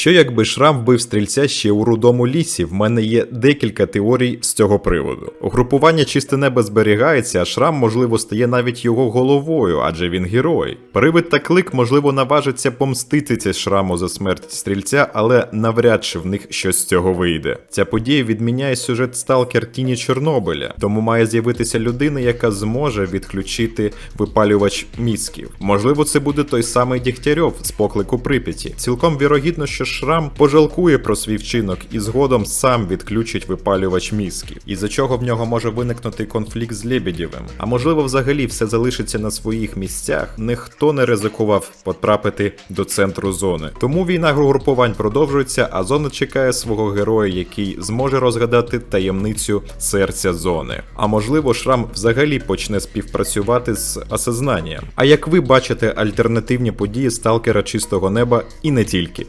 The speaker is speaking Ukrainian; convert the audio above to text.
Що якби шрам вбив стрільця ще у рудому лісі? В мене є декілька теорій з цього приводу. Угрупування чисте небо зберігається, а шрам, можливо, стає навіть його головою, адже він герой. Привид та клик, можливо, наважиться помститися шраму за смерть стрільця, але навряд чи в них щось з цього вийде. Ця подія відміняє сюжет Сталкер Тіні Чорнобиля, тому має з'явитися людина, яка зможе відключити випалювач мізків. Можливо, це буде той самий Дігтярьов з поклику Прип'яті. Цілком вірогідно, що шрам пожалкує про свій вчинок і згодом сам відключить випалювач мізків, із-за чого в нього може виникнути конфлікт з Лебедєвим. А можливо, взагалі все залишиться на своїх місцях. Ніхто не ризикував потрапити до центру зони. Тому війна групувань продовжується, а зона чекає свого героя, який зможе розгадати таємницю серця зони. А можливо, шрам взагалі почне співпрацювати з осознанням. А як ви бачите альтернативні події сталкера чистого неба і не тільки?